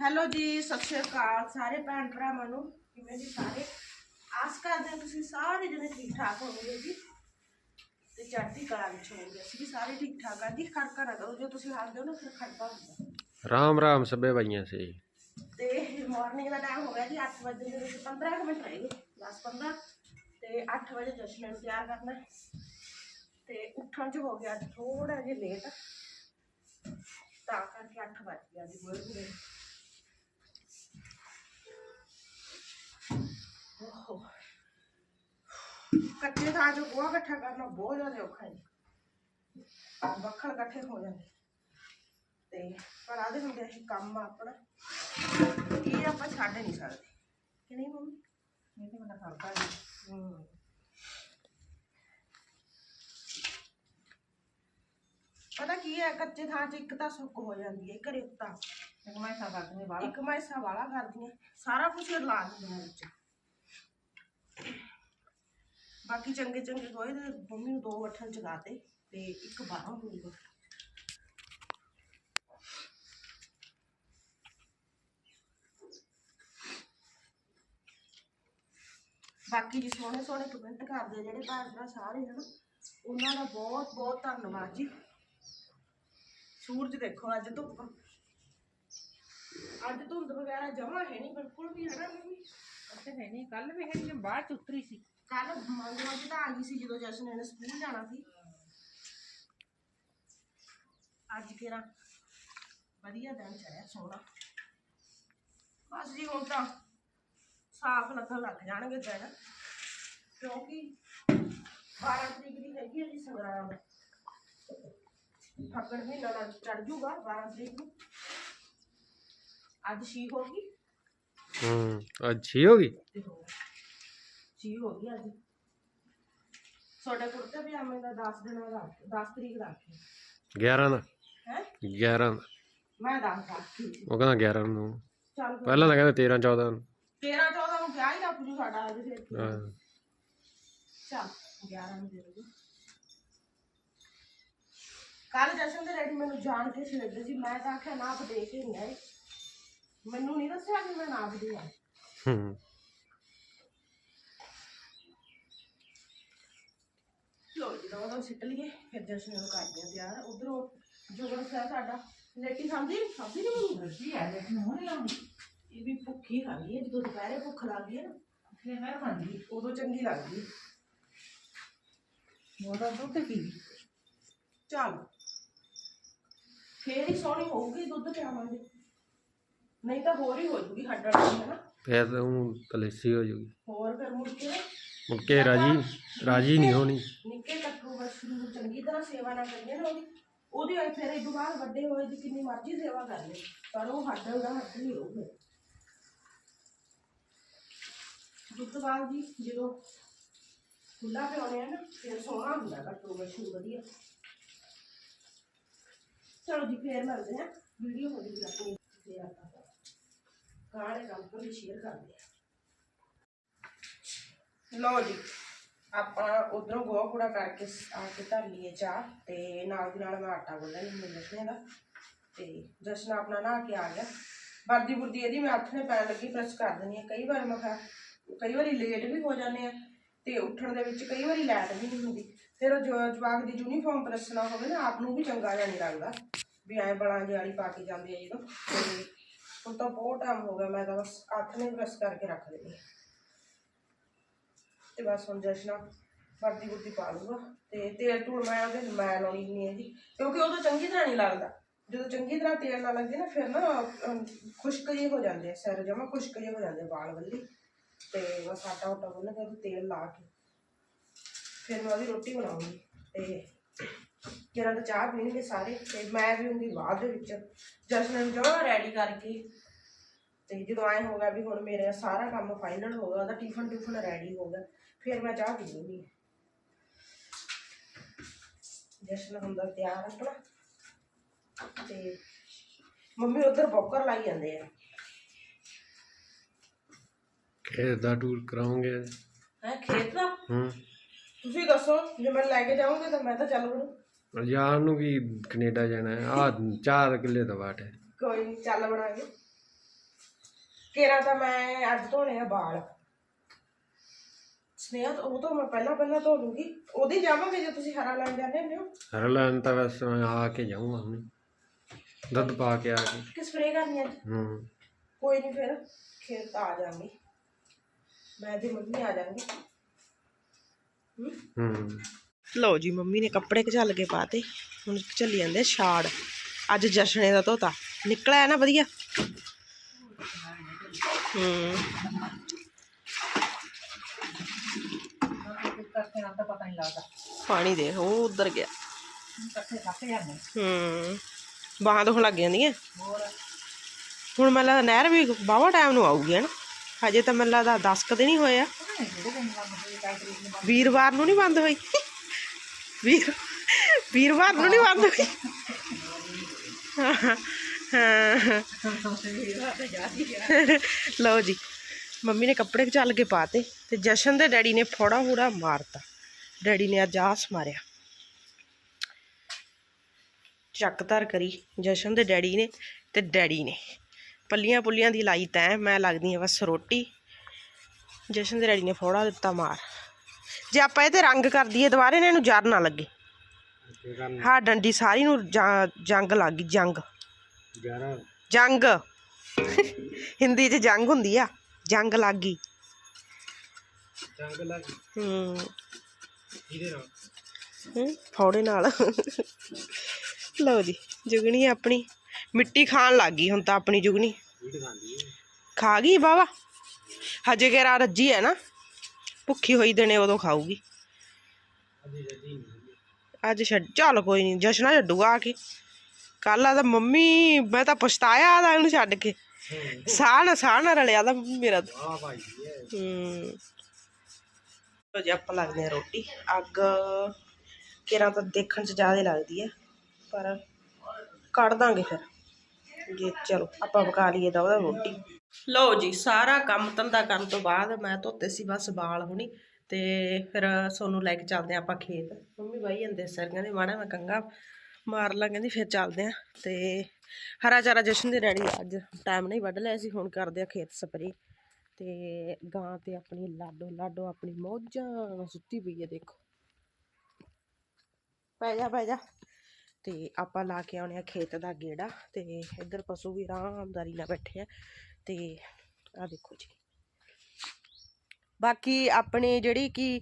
Hello ਜੀ ਸਤਿ ਸ਼੍ਰੀ ਅਕਾਲ ਸਾਰੇ ਭੈਣ ਭਰਾਵਾਂ ਨੂੰ। ਕਿਵੇਂ ਜੀ ਸਾਰੇ? ਆਸ ਕਰਦੇ ਹਾਂ ਤੁਸੀਂ ਸਾਰੇ ਜਣੇ ਠੀਕ ਠਾਕ ਹੋਵੋਗੇ ਜੀ ਤੇ ਚੜ੍ਹਦੀ ਕਲਾ ਵਿੱਚ ਹੋਵੋਗੇ। ਅਸੀਂ ਵੀ ਸਾਰੇ ਠੀਕ ਠਾਕ ਆ ਜੀ। ਖੜਕਾ ਨਾ ਕਰੋ। ਜੇ ਤੁਸੀਂ ਹੱਸਦੇ ਹੋ ਨਾ ਫਿਰ ਖੜਕਾ ਹੁੰਦਾ। ਰਾਮ ਰਾਮ ਸਭੇ ਭਾਈਆਂ ਸੇ। ਤੇ ਮਾਰਨਿੰਗ ਦਾ ਟਾਈਮ ਹੋ ਗਿਆ ਜੀ 8 ਵਜੇ ਦੇ ਵਿੱਚ 15 ਕੁ ਮਿੰਟ ਰਹਿ ਗਏ। 10 15 ਤੇ 8 ਵਜੇ ਜਸ਼ਨ ਨੂੰ ਤਿਆਰ ਕਰਨਾ। ਤੇ ਉੱਠਣ ਚ ਹੋ ਗਿਆ ਥੋੜਾ ਜਿਹਾ ਲੇਟ। ਤਾਂ ਕਰਕੇ 8 ਵਜ ਗਿਆ ਜੀ। ਬੋਲ ਬੁਰੇ ਓਹੋ ਕੱਚੇ ਥਾਂ ਚੋਂ ਗੋਹਾ ਇਕੱਠਾ ਕਰਨਾ ਬਹੁਤ ਜ਼ਿਆਦਾ ਔਖਾ ਹੈ ਵੱਖਣ ਇਕੱਠੇ ਹੋ ਜਾਂਦੇ ਤੇ ਪਰ ਆਦੇ ਹੁੰਦੇ ਇਹ ਕੰਮ ਆ ਆਪਣਾ ਇਹ ਆਪਾਂ ਛੱਡ ਨਹੀਂ ਸਕਦੇ ਕਿ ਨਹੀਂ ਮੰਮੀ ਇਹ ਤੇ ਬੰਦਾ ਕਰਦਾ ਨਹੀਂ ਹੂੰ ਪਤਾ ਕੀ ਹੈ ਕੱਚੇ ਥਾਂ 'ਚ ਇੱਕ ਤਾਂ ਸੁੱਕ ਹੋ ਜਾਂਦੀ ਹੈ ਘਰੇ ਉੱਤਾ ਇੱਕ ਮੈਂ ਸਾ ਕਰਦੀ ਬਾਹਰ ਇੱਕ ਮੈਸਾ ਵਾਲਾ ਕਰਦੀਆਂ ਸਾਰਾ ਕੁਝ ਲਾ ਦਿੰਦੀਆਂ ਵਿੱਚ ਬਾਕੀ ਚੰਗੇ ਚੰਗੇ ਗੋਏ ਤੇ ਮੰਮੀ ਨੂੰ ਦੋ ਵੱਠਲ ਚਗਾਤੇ ਤੇ ਇੱਕ ਬਾਹਰੋਂ ਹੋਊਗਾ ਬਾਕੀ ਜੀ ਸੋਹਣੇ ਸੋਹਣੇ ਕਮੈਂਟ ਕਰਦੇ ਆ ਜਿਹੜੇ ਭੈਣ ਭਰਾ ਸਾਰੇ ਹਨ ਉਹਨਾਂ ਦਾ ਬਹੁਤ ਬਹੁਤ ਧੰਨਵਾਦ ਜੀ ਸੂਰਜ ਦੇਖੋ ਅੱਜ ਧੁੱਪ ਅੱਜ ਧੁੰਦ ਵਗੈਰਾ ਜਮਾ ਹੈ ਨਹੀਂ ਬਿਲਕੁਲ ਵੀ ਹੈ ਨਾ ਮੰਮੀ ਉੱਥੇ ਹੈ ਨਹੀਂ ਕੱਲ ਵੀ ਹੈ ਨਹੀਂ ਬਾਹਰ ਚ ਉਤਰੀ ਸੀ। ਕੱਲ ਮੰਗਵਾ ਤਾਂ ਆ ਗਈ ਸੀ ਜਦੋਂ ਜਸ਼ਨ ਨੇ ਸਕੂਲ ਜਾਣਾ ਸੀ। ਅੱਜ ਕਿਹੜਾ ਵਧੀਆ ਦਿਨ ਚੜਿਆ ਸੋਹਣਾ। ਬਸ ਜੀ ਹੁਣ ਤਾਂ ਸਾਫ਼ ਲੱਗਣ ਲੱਗ ਜਾਣਗੇ ਦਿਨ ਕਿਉਂਕਿ 12 ਤਰੀਕ ਦੀ ਹੈਗੀ ਹੈ ਜੀ ਸੰਗਰਾਂਦ। ਫੱਗਣ ਮਹੀਨਾ ਨਾਲ ਚੜ ਜੂਗਾ 12 ਤਰੀਕ ਨੂੰ। ਅੱਜ ਛੀ ਹੋ ਗਈ। ਹੂੰ ਅੱਛੀ ਹੋ ਗਈ? ਤੇ ਹੋ ਛੀ ਹੋ ਗਈ ਅੱਜ। ਤੁਹਾਡੇ ਕੁੜਤੇ ਪਜਾਮੇ ਦਾ 10 ਦਿਨਾਂ ਦਾ 10 ਤਰੀਕ ਦਾ 11 ਦਾ? ਹੈ? 11 ਦਾ। ਮੈਂ 10 ਰੱਖੀ ਸੀ ਉਹ ਕਹਿੰਦਾ 11 ਨੂੰ। ਚੱਲ ਕੋਈ- ਪਹਿਲਾਂ ਤਾਂ ਕਹਿੰਦੇ 13 14 ਨੂੰ। 13 14 ਨੂੰ ਕਿਹਾ ਹੀ ਰੱਬ ਜੀ ਸਾਡਾ ਅੱਜ ਫਿਰ। ਹਾਂ। ਚੱਲ 11 ਨੂੰ ਦੇ ਦੋ ਕੱਲ ਜਸ਼ਨ ਦੇ ਰੈਡੀ ਮੈਨੂੰ ਜਾਣ ਕੇ ਛੇੜਦੇ ਸੀ ਮੈਂ ਤਾਂ ਆਖਿਆ ਨਾਪ ਦੇ ਕੇ ਨਹੀਂ ਆਏ। ਮੈਨੂੰ ਨਹੀਂ ਦੱਸਿਆ ਕਿ ਮੈਂ ਨਾਪ ਦੇ ਆ। ਹੂੰ। ਲੋ ਜੀ ਦੋ ਦੋ ਸਿੱਟ ਲਈਏ ਫਿਰ ਜਸ਼ਨ ਨੂੰ ਕਰਦੇ ਆ ਤਿਆਰ। ਉਧਰੋਂ ਜੁਗਨ ਸਿਆ ਸਾਡਾ ਲੇਟੀ ਖਾਂਦੀ? ਖਾਂਦੀ ਨਹੀਂ ਮੈਨੂੰ ਰਸੀ ਆ ਲੇਕਿਨ ਹੁਣ ਲਾਉਂਦੀ। ਇਹ ਵੀ ਭੁੱਖੀ ਖਾਂਦੀ ਹੈ ਜਦੋਂ ਦੁਪਹਿਰੇ ਭੁੱਖ ਲੱਗਦੀ ਹੈ ਨਾ ਫਿਰ ਮੈਂ ਮੰਗੀ ਉਦੋਂ ਚੰਗੀ ਲੱਗਦੀ। ਮੋੜਾ ਦੁੱਧ ਪੀ ਲਈ। ਚੱਲ। ਫੇਰ ਹੀ ਸੋਹਣੀ ਹੋਊਗੀ ਦੁੱਧ ਪਿਆਵਾਂਗੇ। ਨਹੀਂ ਤਾਂ ਹੋਰ ਹੀ ਹੋ ਜੂਗੀ ਹੱਡਣ ਦੀ ਹੈ ਨਾ ਫਿਰ ਤਾਂ ਉਹ ਕਲੇਸੀ ਹੋ ਜੂਗੀ। ਹੋਰ ਫਿਰ ਮੁੜ ਕੇ? ਮੁੜ ਕੇ ਰਾਜੀ ਰਾਜੀ ਨਹੀਂ ਹੋਣੀ। ਨਿੱਕੇ ਕੱਟੂ ਬਸ ਨੂੰ ਚੰਗੀ ਤਰ੍ਹਾਂ ਸੇਵਾ ਨਾ ਕਰੀਏ ਨਾ ਉਹਦੀ। ਉਹਦੀ ਹੋਏ ਫਿਰ ਇਹ ਬਾਅਦ ਵੱਡੇ ਹੋਏ ਦੀ ਕਿੰਨੀ ਮਰਜ਼ੀ ਸੇਵਾ ਕਰ ਲੈ ਪਰ ਉਹ ਹੱਡਣ ਦਾ ਹੱਡ ਹੀ ਰਹੂਗਾ ਦੁੱਧ ਬਾਅਦ ਜੀ ਜਦੋਂ ਖੁੱਲਾ ਪਿਆਉਣੇ ਆ ਨਾ ਫਿਰ ਸੋਹਣਾ ਹੁੰਦਾ ਕੱਟੂ ਬਸ਼ੂ ਵਧੀਆ। ਚਲੋ ਜੀ ਫੇਰ ਮਿਲਦੇ ਆ ਵੀਡੀਓ ਹੋ ਜੂਗੀ ਆਪਣੀ ਫੇਰ ਆਪਾਂ। ਕਾੜੇ ਕੰਮ ਤੋਂ ਸ਼ੇਅਰ ਕਰਦੇ ਆ। ਲਓ ਜੀ, ਆਪਾਂ ਉਧਰੋਂ ਗੋਹਾ ਕੂੜਾ ਕਰਕੇ ਆ ਕੇ ਧਰ ਲਈਏ ਚਾਹ ਤੇ ਨਾਲ ਦੀ ਨਾਲ ਮੈਂ ਆਟਾ ਗੁੰਨਣ ਨੂੰ ਮਿਲਦੇ ਦਾ ਤੇ ਜਸ਼ਨ ਆਪਣਾ ਨਹਾ ਕੇ ਆ ਗਿਆ। ਵਰਦੀ ਬੁਰਦੀ ਇਹਦੀ ਮੈਂ ਹੱਥ ਨੇ ਪੈਣ ਲੱਗੀ ਪ੍ਰੈਸ ਕਰ ਦਿੰਦੀ ਆ ਕਈ ਵਾਰ ਮੈਂ ਕਈ ਵਾਰੀ ਲੇਟ ਵੀ ਹੋ ਜਾਂਦੇ ਆ ਤੇ ਉੱਠਣ ਦੇ ਵਿੱਚ ਕਈ ਵਾਰੀ ਲੈਟ ਵੀ ਨਹੀਂ ਹੁੰਦੀ। ਫਿਰ ਉਹ ਜਵਾਕ ਦੀ ਯੂਨੀਫਾਰਮ ਪ੍ਰੈਸ ਨਾ ਹੋਵੇ ਨਾ, ਆਪ ਨੂੰ ਵੀ ਚੰਗਾ ਜਿਹਾ ਨਹੀਂ ਲੱਗਦਾ। ਵੀ ਐਂ ਬਲਾਂ ਜਿਹੀ ਵਾਲੀ ਪਾ ਕੇ ਜਾਂਦੇ ਆ ਜਦੋਂ। ਹੁਣ ਤਾਂ ਬਹੁਤ ਟਾਈਮ ਹੋ ਗਿਆ, ਮੈਂ ਤਾਂ ਬਸ ਹੱਥ ਨੇ ਪ੍ਰੈਸ ਕਰਕੇ ਰੱਖ ਦਿੰਦੀ। ਤੇ ਬਸ ਹੁਣ ਜਸ਼ਨਾ ਵਰਦੀ ਵਰਦੀ ਪਾ ਲੂਗਾ ਤੇ ਤੇਲ ਧੂਲ ਮੈਂ ਉਹਦੇ ਮੈਂ ਲਾਉਣੀ ਨਹੀਂ ਹੈਗੀ ਕਿਉਂਕਿ ਉਦੋਂ ਚੰਗੀ ਤਰ੍ਹਾਂ ਨਹੀਂ ਲੱਗਦਾ। ਜਦੋਂ ਚੰਗੀ ਤਰ੍ਹਾਂ ਤੇਲ ਨਾ ਲੱਗਦੇ ਨਾ, ਫਿਰ ਨਾ ਖੁਸ਼ਕ ਜਿਹੇ ਹੋ ਜਾਂਦੇ ਸਿਰ ਜਮਾ ਖੁਸ਼ਕ ਜਿਹੇ ਹੋ ਜਾਂਦੇ ਆ ਵਾਲ ਵੱਲੀ। ਤੇ ਬਸ ਆਟਾ ਉਟਾ ਗੁੰਨ ਕੇ ਉਹਦੇ ਤੇਲ ਲਾ ਕੇ ਫਿਰ ਮੈਂ ਉਹਦੀ ਰੋਟੀ ਬਣਾਉਂਗੀ। ਤੇ ਕਿਰਾਂ ਤਾਂ ਚਾਹ ਪੀਣਗੇ ਸਾਰੇ ਤੇ ਮੈਂ ਵੀ ਹੁੰਦੀ ਬਾਅਦ ਦੇ ਵਿੱਚ ਜਸ਼ਨ ਨੂੰ ਜਮਾ ਰੈਡੀ ਕਰਕੇ ਤੇ ਜਦੋਂ ਆਏ ਹੋ ਗਿਆ ਵੀ ਹੁਣ ਮੇਰਾ ਸਾਰਾ ਕੰਮ ਫਾਈਨਲ ਹੋ ਗਿਆ ਉਹਦਾ ਟਿਫਨ ਟਿਫਨ ਰੈਡੀ ਹੋ ਗਿਆ ਫਿਰ ਮੈਂ ਚਾਹ ਪੀ ਲੂੰਗੀ ਜਸ਼ਨ ਹੁੰਦਾ ਤਿਆਰ ਆਪਣਾ ਤੇ ਮੰਮੀ ਉਧਰ ਬੋਕਰ ਲਾਈ ਜਾਂਦੇ ਆ। ਖੇਤ ਦਾ ਟੂਰ ਕਰਾਉਂਗੇ। ਹੈ ਖੇਤ ਦਾ? ਹੂੰ। ਤੁਸੀਂ ਦੱਸੋ ਜੇ ਮੈਂ ਲੈ ਕੇ ਜਾਓਗੇ ਤਾਂ ਮੈਂ ਤਾਂ ਚੱਲ ਵੜੂ। ਜਾਣ ਨੂੰ ਕੀ ਕੈਨੇਡਾ ਜਾਣਾ ਆ ਚਾਰ ਕਿੱਲੇ ਦਾ ਵਾਟ ਹੈ। ਕੋਈ ਨਹੀਂ ਚੱਲ ਬਣਾਂਗੇ। ਕੇਰਾ ਤਾਂ ਮੈਂ ਅੱਜ ਧੋਣੇ ਆ ਵਾਲ ਸਨੇਹਾ ਤਾਂ ਉਹ ਤਾਂ ਮੈਂ ਪਹਿਲਾਂ ਪਹਿਲਾਂ ਧੋ ਲੂੰਗੀ। ਉਹਦੇ ਜਾਵਾਂਗੇ ਜੇ ਤੁਸੀਂ ਹਰਾ ਲੈਣ ਜਾਂਦੇ ਹੁੰਦੇ ਹੋ। ਹਰ ਲੈਣ ਤਾਂ ਬਸ ਮੈਂ ਆ ਕੇ ਜਾਊਂਗਾ ਹੁਣ। ਦੁੱਧ ਪਾ ਕੇ ਆ ਕੇ। ਕਿ ਸਪਰੇਅ ਕਰਨੀ ਅੱਜ? ਹੂੰ। ਕੋਈ ਨਹੀਂ ਫਿਰ ਖੇਤ ਆ ਜਾਵਾਂਗੇ। ਮੈਂ ਤੇ ਮੰਮੀ ਆ ਜਾਵਾਂਗੇ। ਹੂੰ। ਲਓ ਜੀ, ਮੰਮੀ ਨੇ ਕੱਪੜੇ ਘਚਲ ਕੇ ਪਾਤੇ। ਹੁਣ ਚੱਲੀ ਜਾਂਦੇ ਆ ਛਾੜ। ਅੱਜ ਜਸ਼ਨੇ ਦਾ ਧੋਤਾ। ਨਿਕਲਿਆ ਨਾ ਵਧੀਆ? ਹੂੰ। ਪਾਣੀ ਦੇ, ਉਹ ਉਧਰ ਗਿਆ। ਇਕੱਠੇ ਥੱਕ ਜਾਂਦੇ ਹੂੰ। ਬਾਹਾਂ ਦੁਖਣ ਲੱਗ ਜਾਂਦੀਆਂ ਹੁਣ ਮੈਨੂੰ ਲੱਗਦਾ ਨਹਿਰ ਵੀ ਬਾਵਾ ਟਾਈਮ ਨੂੰ ਆਊਗੀ, ਹਨ? ਹਜੇ ਤਾਂ ਮੈਨੂੰ ਲੱਗਦਾ 10 ਕਦੇ ਨਹੀਂ ਹੋਇਆ ਦਿਨ ਬੰਦ ਹੋਈ ਵੀਰਵਾਰ ਨੂੰ ਨਹੀਂ ਬੰਦ ਹੋਈ। ਵੀਰ ਵੀਰਵਾਰ ਨੂੰ ਨਹੀਂ ਬੰਦ ਹੋਈ। ਲਓ ਜੀ, ਮੰਮੀ ਨੇ ਕੱਪੜੇ ਚੱਲ ਕੇ ਪਾਤੇ ਤੇ ਜਸ਼ਨ ਦੇ ਡੈਡੀ ਨੇ ਫੋੜਾ ਫੋੜਾ ਮਾਰਤਾ। ਡੈਡੀ ਨੇ ਅੱਜ ਆਸ ਮਾਰਿਆ। ਚੱਕ ਕਰੀ ਜਸ਼ਨ ਦੇ ਡੈਡੀ ਨੇ ਤੇ ਡੈਡੀ ਨੇ। ਪੱਲੀਆਂ ਪੁੱਲੀਆਂ ਦੀ ਲਾਈ ਤੈਂ ਮੈਂ ਲੱਗਦੀ ਆ ਬਸ ਰੋਟੀ। ਜਸ਼ਨ ਦੇ ਡੈਡੀ ਨੇ ਫੋੜਾ ਦਿੱਤਾ ਮਾਰ। ਜੇ ਆਪਾਂ ਇਹ ਤੇ ਰੰਗ ਕਰ ਦਈਏ ਦੁਬਾਰੇ ਨੇ, ਇਹਨੂੰ ਜਰ ਨਾ ਲੱਗੇ। ਹਾਂ, ਡੰਡੀ ਸਾਰੀ ਨੂੰ ਜਾਂ- ਜੰਗ ਲੱਗ ਗਈ, ਜੰਗ। 11 ਜੰਗ। ਹਿੰਦੀ 'ਚ ਜੰਗ ਹੁੰਦੀ ਆ, ਜੰਗ ਲੱਗ ਗਈ। ਜੰਗ ਲੱਗ ਹੂੰ। ਇਹਦੇ ਨਾਲ ਹੂੰ, ਫੌੜੇ ਨਾਲ। ਲਓ ਜੀ, ਜੁਗਣੀ ਆਪਣੀ। ਮਿੱਟੀ ਖਾਣ ਲੱਗ ਗਈ ਹੁਣ ਤਾਂ ਆਪਣੀ ਜੁਗਣੀ। ਵੀਡ ਖਾਂਦੀ ਹੈ ਖਾ ਗਈ ਵਾਹਵਾ? ਹਜੇ ਕਿ ਰੱਜੀ ਹੈ ਨਾ। ਭੁੱਖੀ ਹੋਈ ਦਿਨੇ ਉਦੋਂ ਖਾਊਗੀ। ਅਜੀ ਛੱਡ ਚੱਲ ਕੋਈ ਨਹੀਂ ਜਸ਼ਨਾ ਛੱਡੂਗਾ ਆ ਕੇ। ਕੱਲ ਆ ਤਾਂ ਮੰਮੀ ਮੈਂ ਤਾਂ ਪਛਤਾਇਆ ਆ ਇਹਨੂੰ ਛੱਡ ਕੇ। ਸਾਹ ਨਾ ਸਾਹ ਨਾ ਰਲਿਆ ਦਾ ਮੇਰਾ। ਆ ਭਾਈ ਹੈ ਹੂੰ। ਲਓ ਜੀ ਆਪਾਂ ਲੱਗਦੇ ਆ ਰੋਟੀ। ਅੱਗ ਕਿਰਾਂ ਤਾਂ ਦੇਖਣ 'ਚ ਜ਼ਿਆਦਾ ਲੱਗਦੀ ਹੈ ਪਰ ਕੱਢ ਦਾਂਗੇ ਫਿਰ। ਜੀ ਚਲੋ ਆਪਾਂ ਪਕਾ ਲਈਏ ਤਾਂ ਉਹਦਾ ਰੋਟੀ। ਲਓ ਜੀ, ਸਾਰਾ ਕੰਮ ਧੰਦਾ ਕਰਨ ਤੋਂ ਬਾਅਦ ਮੈਂ ਧੋਤੇ ਸੀ ਬਸ ਵਾਲ ਹੁਣੀ ਤੇ ਫਿਰ ਸੋਨੂੰ ਲੈ ਕੇ ਚੱਲਦੇ ਆ ਆਪਾਂ ਖੇਤ। ਮੰਮੀ ਬਾਈ ਜਾਂਦੇ ਸਰ ਕਹਿੰਦੇ ਮਾੜਾ ਮੈਂ ਕੰਗਾ ਮਾਰ ਲਾਂ, ਕਹਿੰਦੀ ਫਿਰ ਚੱਲਦੇ ਆ ਤੇ ਹਰਾ ਚਾਰਾ ਜਸ਼ਨ ਦੇ ਡੈਡੀ ਅੱਜ ਟਾਈਮ ਨਹੀਂ ਵੱਢ ਲਿਆ ਸੀ, ਹੁਣ ਕਰਦੇ ਆ ਖੇਤ ਸਪਰੇ ਤੇ ਗਾਂ ਤੇ ਆਪਣੀ ਲਾਡੋ ਲਾਡੋ ਆਪਣੀ ਮੌਜਾਂ ਸੁੱਤੀ ਪਈ ਹੈ, ਦੇਖੋ। ਪੈ ਜਾ ਪੈ ਜਾ। ਤੇ ਆਪਾਂ ਲਾ ਕੇ ਆਉਣੇ ਆ ਖੇਤ ਦਾ ਗੇੜਾ ਤੇ ਇੱਧਰ ਪਸ਼ੂ ਵੀ ਆਰਾਮਦਾਰੀ ਨਾਲ ਬੈਠੇ ਆ। ਤੇ ਆ ਦੇਖੋ ਜੀ। ਬਾਕੀ ਆਪਣੇ ਜਿਹੜੀ ਕਿ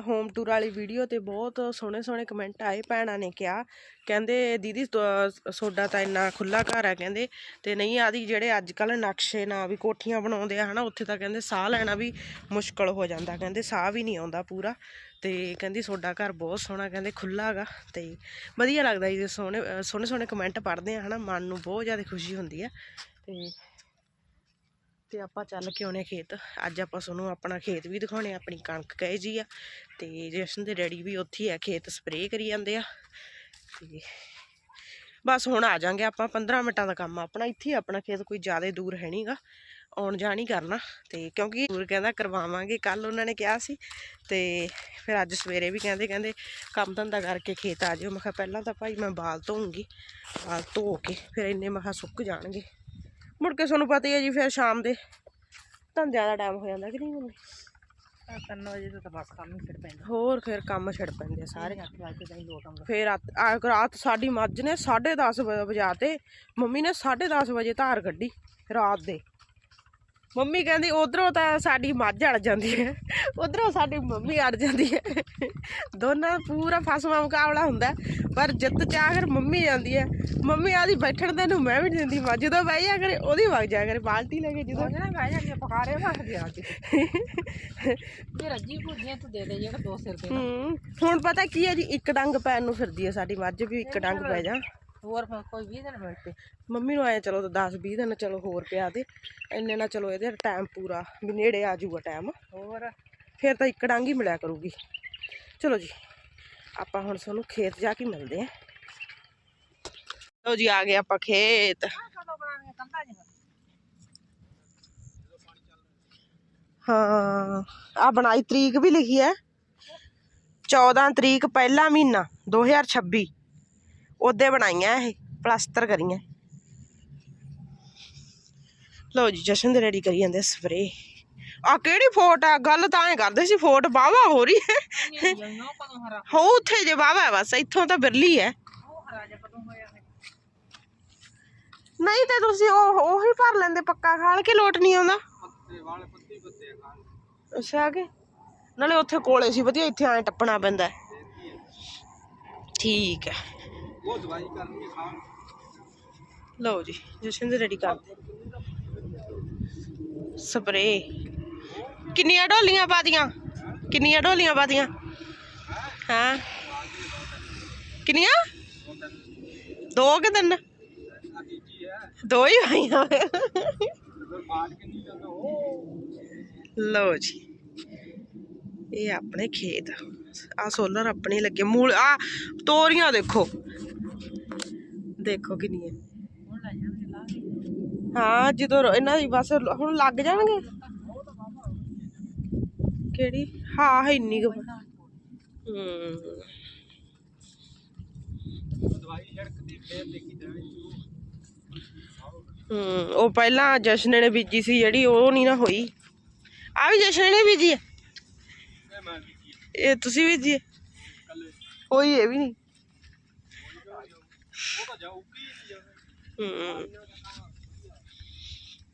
ਹੋਮ ਟੂਰ ਵਾਲੀ ਵੀਡੀਓ ਤੇ ਬਹੁਤ ਸੋਹਣੇ ਸੋਹਣੇ ਕਮੈਂਟ ਆਏ, ਭੈਣਾਂ ਨੇ ਕਿਹਾ। ਕਹਿੰਦੇ, ਦੀਦੀ ਤੁ- ਤੁਹਾਡਾ ਤਾਂ ਇੰਨਾ ਖੁੱਲਾ ਘਰ ਆ, ਕਹਿੰਦੇ। ਤੇ ਨਹੀਂ ਆਦੀ ਜਿਹੜੇ ਅੱਜ ਕੱਲ ਨਕਸ਼ੇ ਨਾਲ ਵੀ ਕੋਠੀਆਂ ਬਣਾਉਂਦੇ ਆ, ਹਨਾ, ਉੱਥੇ ਤਾਂ ਕਹਿੰਦੇ ਸਾਹ ਲੈਣਾ ਵੀ ਮੁਸ਼ਕਲ ਹੋ ਜਾਂਦਾ। ਕਹਿੰਦੇ ਸਾਹ ਵੀ ਨਹੀਂ ਆਉਂਦਾ ਪੂਰਾ। ਤੇ ਕਹਿੰਦੀ ਤੁਹਾਡਾ ਘਰ ਬਹੁਤ ਸੋਹਣਾ, ਕਹਿੰਦੇ ਖੁੱਲਾ ਹੈਗਾ ਤੇ ਵਧੀਆ ਲੱਗਦਾ ਜੀ, ਸੋਹਣੇ ਸੋਹਣੇ ਸੋਹਣੇ ਕਮੈਂਟ ਪੜ੍ਹਦੇ ਆ, ਹਨਾ, ਮਨ ਨੂੰ ਬਹੁਤ ਜ਼ਿਆਦਾ ਖੁਸ਼ੀ ਹੁੰਦੀ ਆ। ਤੇ ਤੇ ਆਪਾਂ ਚੱਲ ਕੇ ਆਉਣੇ ਖੇਤ। ਅੱਜ ਆਪਾਂ ਤੁਹਾਨੂੰ ਆਪਣਾ ਖੇਤ ਵੀ ਦਿਖਾਉਣੇ ਆ, ਆਪਣੀ ਕਣਕ ਕਹੇ ਜੀ ਆ। ਤੇ ਜਸ਼ਨ ਦੇ ਡੈਡੀ ਵੀ ਉੱਥੇ ਆ ਖੇਤ ਸਪਰੇਅ ਕਰੀ ਜਾਂਦੇ ਆ। ਤੇ ਬਸ ਹੁਣ ਆ ਜਾਾਂਗੇ ਆਪਾਂ 15 ਮਿੰਟਾਂ ਦਾ ਕੰਮ ਆਪਣਾ। ਇੱਥੇ ਆਪਣਾ ਖੇਤ ਕੋਈ ਜ਼ਿਆਦਾ ਦੂਰ ਹੈ ਨਹੀਂਗਾ ਆਉਣ ਜਾਣ ਹੀ ਕਰਨਾ। ਤੇ ਕਿਉਂਕਿ ਦੂਰ ਕਹਿੰਦਾ ਕਰਵਾਵਾਂਗੇ ਕੱਲ ਉਹਨਾਂ ਨੇ ਕਿਹਾ ਸੀ। ਤੇ ਫਿਰ ਅੱਜ ਸਵੇਰੇ ਵੀ ਕਹਿੰਦੇ ਕਹਿੰਦੇ ਕੰਮ ਧੰਦਾ ਕਰਕੇ ਖੇਤ ਆ ਜਿਓ। ਮੈਂ ਕਿਹਾ ਪਹਿਲਾਂ ਤਾਂ ਭਾਈ ਮੈਂ ਬਾਲ ਧੋਉਂਗੀ ਬਾਲ ਧੋ ਕੇ ਫਿਰ ਇੰਨੇ ਮੈਂ ਕਿਹਾ ਸੁੱਕ ਜਾਣਗੇ। ਮੁੜ ਕੇ ਤੁਹਾਨੂੰ ਪਤਾ ਹੀ ਹੈ ਜੀ ਫਿਰ ਸ਼ਾਮ ਦੇ। ਤਾਂ ਜ਼ਿਆਦਾ ਟਾਈਮ ਹੋ ਜਾਂਦਾ ਕਿ ਨਹੀਂ ਮੰਮੀ ਤਿੰਨ ਵਜੇ ਤੋਂ ਤਾਂ ਬਸ ਕੰਮ ਹੀ ਫਿਰ ਪੈਂਦਾ। ਹੋਰ ਫਿਰ ਕੰਮ ਛਿੜ ਪੈਂਦੇ ਸਾਰੇ। ਵਜੇ ਫਿਰ ਰਾਤ ਆ ਰਾਤ ਸਾਡੀ ਮੱਝ ਨੇ 10:30 ਵਜਾਤੇ ਮੰਮੀ ਨੇ 10:30 ਵਜੇ ਧਾਰ ਕੱਢੀ ਰਾਤ ਦੇ। ਮੰਮੀ ਕਹਿੰਦੀ ਉਧਰੋਂ ਤਾਂ ਸਾਡੀ ਮੱਝ ਅੜ ਜਾਂਦੀ ਹੈ। ਉਧਰੋਂ ਸਾਡੀ ਮੰਮੀ ਅੜ ਜਾਂਦੀ ਹੈ। ਦੋਨਾਂ ਦਾ ਪੂਰਾ ਫਸਵਾ ਮੁਕਾਬਲਾ ਹੁੰਦਾ। ਪਰ ਜਿੱਤ ਚਾਹ ਕਰ ਮੰਮੀ ਜਾਂਦੀ ਹੈ। ਮੰਮੀ ਆਦੀ ਬੈਠਣ ਦੇ ਨੂੰ ਮੈਂ ਵੀ ਨਹੀਂ ਦਿੰਦੀ ਮੱਝ ਜਦੋਂ ਬਹਿ ਜਾ ਕਰੇ ਉਹਦੀ ਵਗ ਜਾ ਕਰੇ ਬਾਲਟੀ ਲੈ ਕੇ ਜਦੋਂ ਉਹਨੇ ਬਹਿ ਜਾਂਦੀ ਪਕਾਰੇ ਗਿਆ ਅੱਜ। ਤੇ ਰੱਜੀ ਭੁੱਜੀਆਂ ਤੂੰ ਦੇ ਦੇ ਜਿਹੜਾ ਦੋ ਸਿਰ ਦੇ ਹੂੰ। ਹੁਣ ਪਤਾ ਕੀ ਹੈ ਜੀ ਇੱਕ ਡੰਗ ਪੈਣ ਨੂੰ ਫਿਰਦੀ ਹੈ ਸਾਡੀ ਮੱਝ ਵੀ ਇੱਕ ਡੰਗ ਪੈ ਜਾ। ਹੋਰ ਫਿਰ ਕੋਈ 20 ਦਿਨ ਮਿਲ ਪਏ ਮੰਮੀ ਨੂੰ ਆਏ ਚਲੋ ਤਾਂ 10 20 ਦਿਨ ਚਲੋ ਹੋਰ ਪਿਆ ਦੇ। ਇੰਨੇ ਨਾਲ ਚਲੋ ਇਹਦੇ ਟਾਈਮ ਪੂਰਾ ਵੀ ਨੇੜੇ ਆ ਜਾਊਗਾ ਟਾਈਮ ਹੋਰ? ਫਿਰ ਤਾਂ ਇੱਕ ਡੰਗ ਹੀ ਮਿਲਿਆ ਕਰੂਗੀ। ਚਲੋ ਜੀ ਆਪਾਂ ਹੁਣ ਤੁਹਾਨੂੰ ਖੇਤ ਜਾ ਕੇ ਮਿਲਦੇ ਆਂ। ਲਓ ਜੀ ਆ ਗਏ ਆਪਾਂ ਖੇਤ। ਹਾਂ ਆ ਬਣਾਈ ਤਰੀਕ ਵੀ ਲਿਖੀ ਹੈ। 14 ਤਰੀਕ ਪਹਿਲਾ ਮਹੀਨਾ 2026 ਉਹਦੇ ਬਣਾਈਆਂ ਇਹ ਪਲਾਸਟਰ ਕਰੀਆਂ। ਲਓ ਜੀ, ਜਸ਼ਨ ਦੇ ਰੈਡੀ ਕਰੀ ਜਾਂਦੇ ਸਪਰੇ। ਆ ਕਿਹੜੀ ਫੋਟ ਆ? ਗੱਲ ਤਾਂ ਐ ਕਰਦੇ ਸੀ, ਫੋਟ ਬਾਵਾ ਹੋ ਰਹੀ ਹੈ। ਹੋ ਉੱਥੇ ਜੇ ਬਾਵਾ ਬਸ ਇੱਥੋਂ ਤਾਂ ਬਿਰਲੀ ਹੈ। ਨਹੀਂ ਤੇ ਤੁਸੀਂ ਉਹ, ਉਹੀ ਭਰ ਲੈਂਦੇ ਪੱਕਾ ਖਾਲ ਕੇ, ਲੋਟ ਨਹੀਂ ਆਉਂਦਾ? ਅੱਛਾ ਕਿ। ਨਾਲੇ ਉੱਥੇ ਕੋਲੇ ਸੀ, ਵਧੀਆ, ਇੱਥੇ ਐ ਟੱਪਣਾ ਪੈਂਦਾ। ਠੀਕ ਹੈ। ਉਹ ਦਵਾਈ ਕਰਕੇ ਖਾਣ ਲਓ ਜੀ, ਜਸ਼ਨ ਦੇ ਰੈਡੀ ਕਰਦੇ। ਸਪਰੇ ਕਿੰਨੀਆਂ ਢੋਲੀਆਂ ਪਾਦੀਆਂ? ਕਿੰਨੀਆਂ ਢੋਲੀਆਂ ਪਾਦੀਆਂ? ਹਾਂ? ਕਿੰਨੀਆਂ? ਦੋ ਕਿ ਤਿੰਨ? ਦੋ ਹੀ ਪਾਈਆਂ ਲਓ ਜੀ। ਇਹ ਆਪਣੇ ਖੇਤ। ਆ ਸੋਲਰ ਆਪਣੇ ਲੱਗੇ। ਮੂਲ ਆ ਤੋਰੀਆਂ ਦੇਖੋ। ਦੇਖੋ ਕਿੰਨੀਆਂ ਹੁਣ ਲੈ ਜਾਂਦੇ ਲਾ ਕੇ ਹਾਂ ਜਦੋਂ ਇਹਨਾਂ ਦੀ ਬਸ ਹੁਣ ਲੱਗ ਜਾਣਗੇ। ਕਿਹੜੀ? ਹਾਂ ਹੈ ਇੰਨੀ ਕੁ। ਹੂੰ। ਦਵਾਈ ਛੜਕਦੀ ਫੇਰ ਦੇਖੀ ਜਾਵੇ ਹੂੰ ਉਹ ਪਹਿਲਾਂ ਜਸ਼ਨ ਨੇ ਬੀਜੀ ਸੀ ਜਿਹੜੀ ਉਹ ਨਹੀਂ ਨਾ ਹੋਈ। ਆ ਵੀ ਜਸ਼ਨ ਨੇ ਬੀਜੀ ਹੈ? ਇਹ ਤੁਸੀਂ ਬੀਜੀ ਹੈ? ਕੱਲੇ ਹੋਈ ਇਹ ਵੀ ਨਹੀਂ। ਉਹ ਤਾਂ ਜਾਊਗੀ ਨਹੀਂ ਜਾਵੇ ਹੂੰ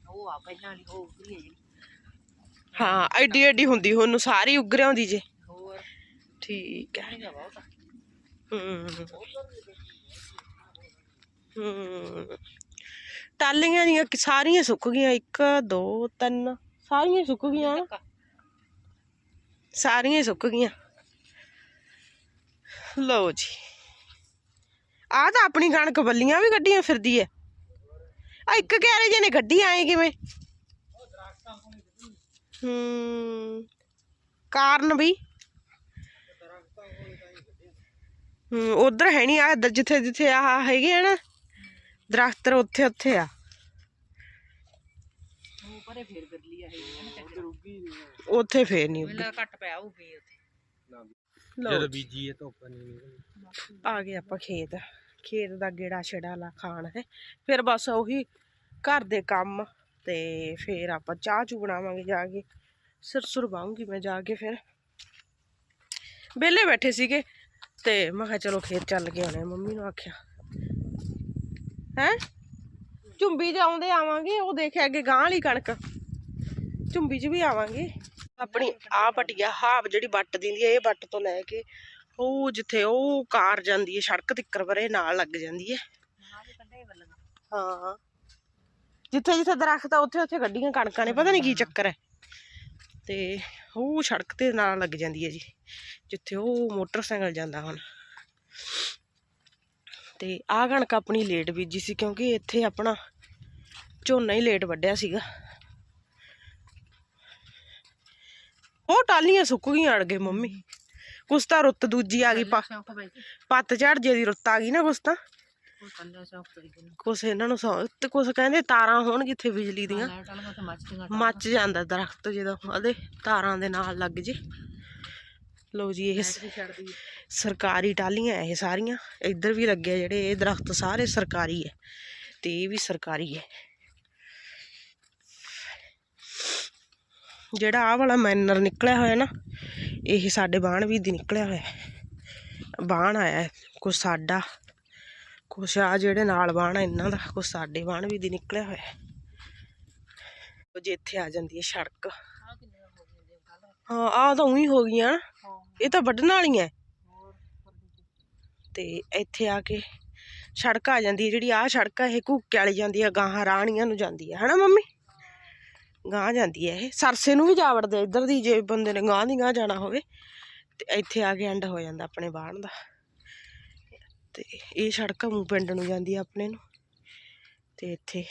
ਉਹ ਐਡੀ ਐਡੀ ਹੁੰਦੀ ਹੁਣ ਨੂੰ ਸਾਰੀ ਉਗਰਿਆ ਹੁੰਦੀ ਜੇ। ਹੋਰ? ਠੀਕ ਹੈ। ਨਹੀਂ ਬਹੁਤ ਆ। ਹੂੰ ਹੂੰ ਟਾਲੀਆਂ ਦੀਆਂ ਕਿ- ਸਾਰੀਆਂ ਸੁੱਕ ਗਈਆਂ ਇੱਕ ਦੋ ਤਿੰਨ ਸਾਰੀਆਂ ਹੀ ਸੁੱਕ ਗਈਆਂ। ਸਾਰੀਆਂ ਹੀ ਸੁੱਕ ਗਈਆਂ। ਲਓ ਜੀ। ਆ ਤਾਂ ਆਪਣੀ ਕਣਕ ਬੱਲੀਆਂ ਵੀ ਕੱਢੀਆਂ ਫਿਰਦੀ ਐ। ਆ ਇੱਕ ਜੇ ਨੇ ਗੱਡੀ ਆਏ ਕਿਵੇਂ? ਹੂੰ ਕਾਰਨ ਵੀ ਹੂੰ ਉਧਰ ਹੈ ਨਹੀਂ ਆ ਇੱਧਰ ਜਿੱਥੇ ਜਿੱਥੇ ਆ ਹੈਗੇ ਆ ਨਾ ਦਰਖਤ ਉੱਥੇ ਉੱਥੇ ਆ। ਪਰੇ ਫੇਰ ਹੈ ਉੱਥੇ ਫੇਰ ਨਹੀਂ ਪਹਿਲਾਂ ਘੱਟ ਪਿਆ ਉਹ ਫੇਰ ਉੱਥੇ ਜਦ ਬੀਜੀ ਹੈ ਧੁੱਪ ਨਹੀਂ ਆ ਗਏ ਆਪਾਂ ਖੇਤ। ਖੇਤ ਦਾ ਗੇੜਾ ਛੜਾ ਲਾ ਖਾਣ, ਹੈ। ਫਿਰ ਬਸ ਉਹੀ ਘਰ ਦੇ ਕੰਮ ਤੇ ਫਿਰ ਆਪਾਂ ਚਾਹ ਚੂ ਬਣਾਵਾਂਗੇ ਜਾ ਕੇ। ਸਿਰ ਸੁਰ ਬਾਉਂਗੀ ਮੈਂ ਜਾ ਕੇ ਫਿਰ। ਵਿਹਲੇ ਬੈਠੇ ਸੀਗੇ ਤੇ ਮੈਂ ਕਿਹਾ ਚਲੋ ਖੇਤ ਚੱਲ ਕੇ ਆਉਣੇ ਮੰਮੀ ਨੂੰ ਆਖਿਆ। ਹੈ? ਝੁੰਬੀ ਜਾਉਂਦੇ ਆਵਾਂਗੇ, ਉਹ ਦੇਖਿਆ ਅੱਗੇ ਗਾਂ ਵਾਲੀ ਕਣਕ। ਝੁੰਬੀ 'ਚ ਵੀ ਆਵਾਂਗੇ। ਆਪਣੀ ਆ ਪਟਿਆ, ਹਾਬ ਜਿਹੜੀ ਵੱਟ ਦਿੰਦੀ ਹੈ, ਇਹ ਵੱਟ ਤੋਂ ਲੈ ਕੇ ਉਹ ਜਿੱਥੇ ਉਹ ਕਾਰ ਜਾਂਦੀ ਹੈ ਸੜਕ ਤਿੱਕਰ ਪਰੇ ਨਾਲ ਲੱਗ ਜਾਂਦੀ ਹੈ। ਹਾਂ ਜਿੱਥੇ ਜਿੱਥੇ ਦਰਖਤ ਆ ਉੱਥੇ ਉੱਥੇ ਗੱਡੀਆਂ ਕਣਕਾਂ ਨੇ ਪਤਾ ਨਹੀਂ ਕੀ ਚੱਕਰ ਹੈ। ਤੇ ਉਹ ਸੜਕ ਤੇ ਨਾਲ ਲੱਗ ਜਾਂਦੀ ਹੈ ਜੀ ਜਿੱਥੇ ਉਹ ਮੋਟਰਸਾਈਕਲ ਜਾਂਦਾ ਹੁਣ। ਤੇ ਆਹ ਕਣਕ ਆਪਣੀ ਲੇਟ ਬੀਜੀ ਸੀ ਕਿਉਂਕਿ ਇੱਥੇ ਆਪਣਾ ਝੋਨਾ ਹੀ ਲੇਟ ਵੱਢਿਆ ਸੀਗਾ। ਉਹ ਟਾਲੀਆਂ ਸੁੱਕ ਗਈਆਂ ਅੜ ਗਏ ਮੰਮੀ। ਕੁਛ ਤਾਂ ਰੁੱਤ ਦੂਜੀ ਆ ਗਈ ਪਾ ਸ਼ੌਕ ਬਈ ਪੱਤ ਝੜ ਜੇ ਦੀ ਰੁੱਤ ਆ ਗਈ ਨਾ ਕੁਛ ਤਾਂ। ਉਹ ਸ਼ੌਕ ਕੁਛ ਇਹਨਾਂ ਨੂੰ ਸੌ ਤੇ ਕੁਛ ਕਹਿੰਦੇ ਤਾਰਾਂ ਹੋਣ ਜਿੱਥੇ ਬਿਜਲੀ ਦੀਆਂ। ਲਾਈਟ ਵਾਲਾ ਤਾਂ ਮੱਚ ਜਾਂਦਾ ਦਰਖਤ ਜਦੋਂ ਉਹਦੇ ਤਾਰਾਂ ਦੇ ਨਾਲ ਲੱਗ ਜੇ। ਲਓ ਜੀ ਇਹ ਸ- ਛੱਡਦੀ। ਸਰਕਾਰੀ ਟਾਲੀਆਂ ਇਹ ਸਾਰੀਆਂ। ਇੱਧਰ ਵੀ ਲੱਗੇ ਆ ਜਿਹੜੇ ਇਹ ਦਰਖਤ ਸਾਰੇ ਸਰਕਾਰੀ ਹੈ ਤੇ ਇਹ ਵੀ ਸਰਕਾਰੀ ਹੈ ਜਿਹੜਾ ਆਹ ਵਾਲਾ ਮੈਨਰ ਨਿਕਲਿਆ ਹੋਇਆ ਨਾ, ਇਹ ਸਾਡੇ ਬਾਣ ਵੀ ਦੀ ਨਿਕਲਿਆ ਹੋਇਆ ਹੈ। ਬਾਣ ਆਇਆ, ਕੁਛ ਸਾਡਾ, ਕੁਛ ਆ ਜਿਹੜੇ ਨਾਲ ਬਾਣ ਆ ਇਹਨਾਂ ਦਾ, ਕੁਛ ਸਾਡੇ ਬਾਣ ਵੀ ਦੀ ਨਿਕਲਿਆ ਹੋਇਆ ਹੈ। ਜੇ ਇੱਥੇ ਆ ਜਾਂਦੀ ਹੈ ਸੜਕ ਹਾਂ ਆ ਤਾਂ ਉਹੀ ਹੋ ਗਈਆਂ ਹਾਂ ਇਹ ਤਾਂ ਵੱਢਣ ਵਾਲੀਆਂ ਹੈ। ਤੇ ਇੱਥੇ ਆ ਕੇ ਸੜਕ ਆ ਜਾਂਦੀ ਹੈ, ਜਿਹੜੀ ਆਹ ਸੜਕ ਆ, ਇਹ ਘੁੱਕੇ ਵਾਲੀ ਜਾਂਦੀ ਹੈ, ਗਾਹਾਂ ਰਾਣੀਆਂ ਨੂੰ ਜਾਂਦੀ ਹੈ ਹਨਾ ਮੰਮੀ ਗਾਂ ਜਾਂਦੀ ਹੈ ਇਹ। ਸਰਸੇ ਨੂੰ ਵੀ ਜਾ ਵੜਦੇ ਇੱਧਰ ਦੀ, ਜੇ ਬੰਦੇ ਨੇ ਗਾਂ ਦੀ ਗਾਂ ਜਾਣਾ ਹੋਵੇ, ਤੇ ਇੱਥੇ ਆ ਕੇ ਐਂਡ ਹੋ ਜਾਂਦਾ ਆਪਣੇ ਬਾਣ ਦਾ। ਤੇ ਇਹ ਸੜਕ ਮੂੰ ਪਿੰਡ ਨੂੰ ਜਾਂਦੀ ਹੈ ਆਪਣੇ ਨੂੰ। ਤੇ ਇੱਥੇ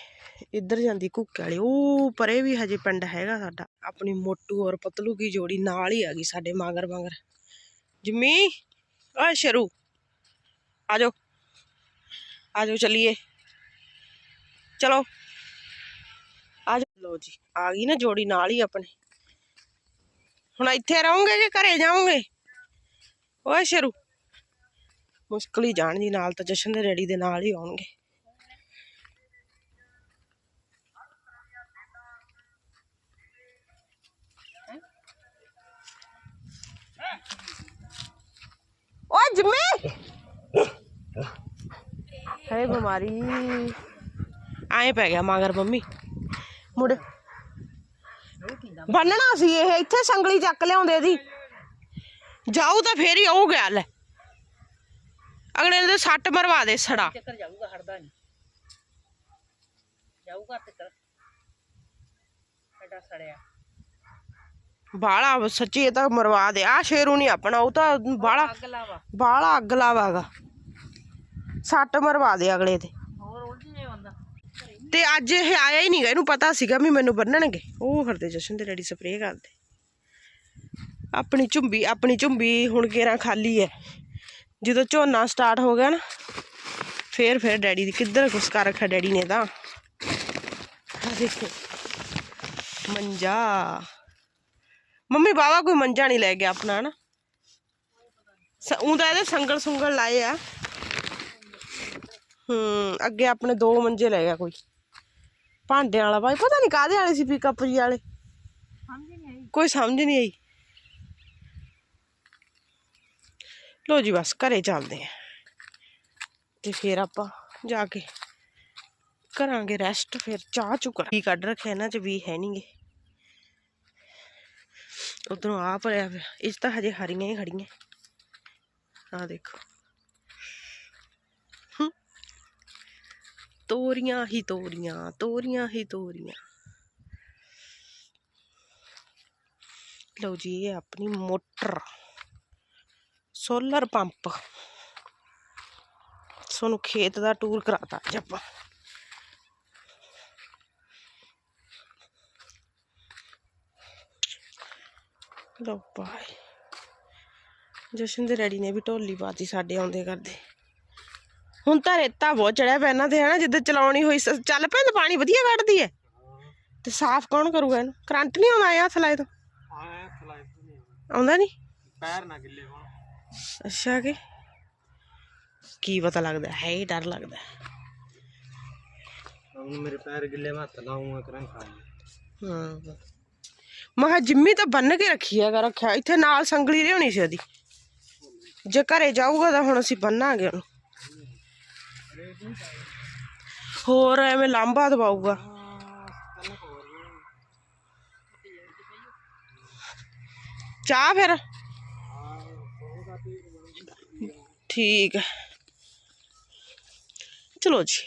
ਇੱਧਰ ਜਾਂਦੀ ਘੁੱਕੇ ਵਾਲੀ। ਉਹ ਪਰੇ ਵੀ ਹਜੇ ਪਿੰਡ ਹੈਗਾ ਸਾਡਾ। ਆਪਣੀ ਮੋਟੂ ਔਰ ਪਤਲੂ ਕੀ ਜੋੜੀ ਨਾਲ ਹੀ ਆ ਗਈ ਸਾਡੇ ਮਗਰ ਮਗਰ। ਜਮੀ ਓਏ ਸ਼ਰੂ। ਆ ਜਾਓ। ਆ ਜਾਓ, ਚਲਿਏ। ਚਲੋ। ਆ ਲੋ ਜੀ, ਆ ਗਈ ਨਾ ਜੋੜੀ ਨਾਲ ਹੀ ਆਪਣੇ। ਹੁਣ ਇੱਥੇ ਰਹੋਗੇ ਕਿ ਘਰੇ ਜਾਓਗੇ? ਓਏ ਸ਼ਰੂ, ਮੁਸ਼ਕਲ ਹੀ ਜਾਣ ਦੀ, ਨਾਲ ਤਾਂ ਜਸ਼ਨ ਦੇ ਰੈਡੀ ਦੇ ਨਾਲ ਹੀ ਆਉਣਗੇ। ਓਏ ਜਮੀ! ਹੇ ਬਿਮਾਰੀ। ਆਏ ਪੈ ਗਿਆ ਮਗਰ ਮੰਮੀ। ਮੁੜ ਬੰਨਣਾ ਸੀ ਇਹ ਇੱਥੇ ਸੰਗਲੀ ਚੱਕ ਲਿਆਉਂਦੇ ਦੀ ਜਾਊ ਤਾਂ ਫੇਰ ਹੀ ਆਊ ਗਿਆ ਲੈ ਅਗਲੇ ਨੇ ਸੱਟ ਮਰਵਾ ਦੇ ਸੜਾ। ਚੱਕਰ ਜਾਊਗਾ ਹਟਦਾ ਨਹੀਂ। ਜਾਊਗਾ ਚੱਕਰ ਐਡਾ ਸੜਿਆ। ਬਾਲਾ ਸੱਚੀ ਇਹ ਤਾਂ ਮਰਵਾ ਦੇ। ਆ ਸ਼ੇਰੂ ਨਹੀਂ ਆਪਣਾ ਉਹ ਤਾਂ ਬਾਲਾ ਬਾਲਾ ਅੱਗ ਲਾਵਾਗਾ। ਸੱਟ ਮਰਵਾ ਦੇ ਅਗਲੇ ਤੇ ਤੇ ਅੱਜ ਇਹ ਆਇਆ ਹੀ ਨਹੀਂਗਾ ਇਹਨੂੰ ਪਤਾ ਸੀਗਾ ਵੀ ਮੈਨੂੰ ਬੰਨਣਗੇ। ਉਹ ਕਰਦੇ ਜਸ਼ਨ ਦੇ ਡੈਡੀ ਸਪਰੇਅ ਕਰਦੇ। ਆਪਣੀ ਝੁੰਬੀ ਆਪਣੀ ਝੁੰਬੀ ਹੁਣ ਕੇਰਾਂ ਖਾਲੀ ਹੈ ਜਦੋਂ ਝੋਨਾ ਸਟਾਰਟ ਹੋ ਗਿਆ ਨਾ, ਫੇਰ ਫੇਰ ਡੈਡੀ ਦੀ ਕਿੱਧਰ ਕੁਛ ਕਰ ਰੱਖਿਆ ਡੈਡੀ ਨੇ ਤਾਂ। ਦੇਖੋ, ਮੰਜਾ। ਮੰਮੀ ਬਾਵਾ ਕੋਈ ਮੰਜਾ ਨਹੀਂ ਲੈ ਗਿਆ ਆਪਣਾ ਨਾ ਉਹ ਤਾਂ ਇਹਦੇ ਸੰਗਲ ਸੁੰਗਲ ਲਾਏ ਆ। ਹੂੰ, ਅੱਗੇ ਆਪਣੇ ਦੋ ਮੰਜੇ ਲੈ ਗਿਆ ਕੋਈ। ਭਾਂਡਿਆਂ ਵਾਲਾ ਭਾਈ ਪਤਾ ਨਹੀਂ ਕਾਹਦੇ ਵਾਲੇ ਸੀ ਪਿਕਅਪ ਜੀ ਵਾਲੇ? ਸਮਝ ਨਹੀਂ ਆਈ। ਕੋਈ ਸਮਝ ਨਹੀਂ ਆਈ। ਲੋ ਜੀ ਬਸ ਘਰੇ ਚੱਲਦੇ ਆ ਤੇ ਫਿਰ ਆਪਾਂ ਜਾ ਕੇ ਕਰਾਂਗੇ ਰੈਸਟ ਫਿਰ ਚਾਹ ਚੁੱਕ ਕੀ ਕੱਢ ਰੱਖਿਆ ਇਹਨਾਂ ਚ ਵੀ ਹੈ ਨਹੀਂਗੇ ਉਧਰੋਂ ਆ ਭਰਿਆ ਪਿਆ ਇਸ ਤਾਂ ਹਜੇ ਹਰੀਆਂ ਹੀ ਖੜੀਆਂ। ਆ ਦੇਖੋ। ਤੋਰੀਆਂ ਹੀ ਤੋਰੀਆਂ ਤੋਰੀਆਂ ਹੀ ਤੋਰੀਆਂ। ਲਓ ਜੀ, ਇਹ ਆਪਣੀ ਮੋਟਰ, ਸੋਲਰ ਪੰਪ। ਤੁਹਾਨੂੰ ਖੇਤ ਦਾ ਟੂਰ ਕਰਾਤਾ ਅੱਜ ਆਪਾਂ। ਲਓ ਬਾਈ ਜਸ਼ਨ ਦੇ ਰੈਡੀ ਨੇ ਵੀ ਢੋਲੀ ਪਾਤੀ ਸਾਡੇ ਆਉਂਦੇ ਕਰਦੇ। ਹੁਣ ਤਾਂ ਰੇਤਾ ਬਹੁਤ ਚੜਿਆ ਪਿਆ ਇਹਨਾਂ ਤੇ ਹਨਾ ਜਿੱਦਾਂ ਚਲਾਉਣੀ ਹੋਈ ਸ- ਚੱਲ ਪੈਂਦਾ ਪਾਣੀ ਵਧੀਆ ਕੱਢਦੀ ਹੈ ਤੇ ਸਾਫ਼ ਕੌਣ ਕਰੂਗਾ ਇਹਨੂੰ? ਕਰੰਟ ਨਹੀਂ ਆਉਂਦਾ ਇਹ ਹੱਥ ਲਾਏ ਤੋਂ? ਆਉਂਦਾ। ਨਹੀਂ ਪੈਰ ਨਾ ਗਿੱਲੇ ਹੋਣ। ਅੱਛਾ ਕਿ? ਕੀ ਪਤਾ ਲੱਗਦਾ ਹੈ ਹੀ ਡਰ ਲੱਗਦਾ। ਹੁਣ ਮੇਰੇ ਪੈਰ ਗਿੱਲੇ ਮੈਂ ਹੱਥ ਲਾਉਂਗਾ ਕਰਾਂ ਖਾ ਹਾਂ। ਮੈਂ ਕਿਹਾ ਜਿੰਮੀ ਤਾਂ ਬੰਨ ਕੇ ਰੱਖੀ ਹੈਗਾ ਰੱਖਿਆ। ਇੱਥੇ ਨਾਲ ਸੰਗਲੀ ਲਿਆਉਣੀ ਸੀ ਉਹਦੀ। ਜੇ ਘਰੇ ਜਾਊਗਾ ਤਾਂ ਹੁਣ ਅਸੀਂ ਬੰਨਾਂਗੇ ਉਹਨੂੰ। ਹੋਰ ਐਵੇਂ ਲਾਂਭਾ ਦਵਾਊਗਾ। ਚਾਹ ਫਿਰ? ਠੀਕ ਹੈ ਚਲੋ ਜੀ,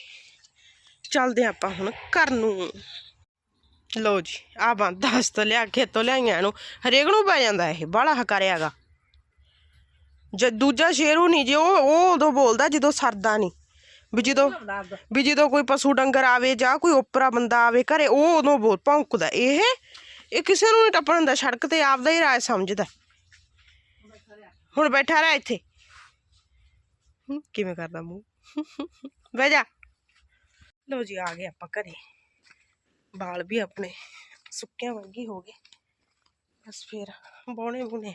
ਚੱਲਦੇ ਹਾਂ ਆਪਾਂ ਹੁਣ ਘਰ ਨੂੰ। ਲੋ ਜੀ, ਆ ਬੰਦ, ਦਸ ਤੋਂ ਲਿਆ, ਖੇਤੋਂ ਲਿਆਈਆਂ ਇਹਨੂੰ। ਹਰੇਕ ਨੂੰ ਪੈ ਜਾਂਦਾ ਇਹ, ਬਾਹਲਾ ਹਕਾਰਿਆਗਾ ਜੇ ਦੂਜਾ ਸ਼ੇਰੂ ਨਹੀਂ ਜੇ ਉਹ ਉਹ ਉਦੋਂ ਬੋਲਦਾ ਜਦੋਂ ਸਰਦਾ ਨਹੀਂ। ਵੀ ਜਦੋਂ ਵੀ ਜਦੋਂ ਕੋਈ ਪਸ਼ੂ ਡੰਗਰ ਆਵੇ ਜਾਂ ਕੋਈ ਓਪਰਾ ਬੰਦਾ ਆਵੇ ਘਰੇ ਉਹ ਉਦੋਂ ਬੋਲ ਭੌਂਕਦਾ। ਇਹ ਇਹ ਕਿਸੇ ਨੂੰ ਨਹੀਂ ਟੱਪਣ ਦਿੰਦਾ। ਸੜਕ ਤੇ ਆਪਦਾ ਹੀ ਰਾਜ ਸਮਝਦਾ। ਹੁਣ ਬੈਠਾ ਰਹਿ ਇੱਥੇ। ਕਿਵੇਂ ਕਰਦਾ ਮੂੰਹ? ਬਹਿ ਜਾ। ਲੋ ਜੀ ਆ ਗਏ ਆਪਾਂ ਘਰੇ। ਵਾਲ ਵੀ ਆਪਣੇ ਸੁੱਕਿਆਂ ਵਰਗੀ ਹੋ ਗਏ। ਬਸ ਫਿਰ ਬੋਣੇ ਬੁਣੇ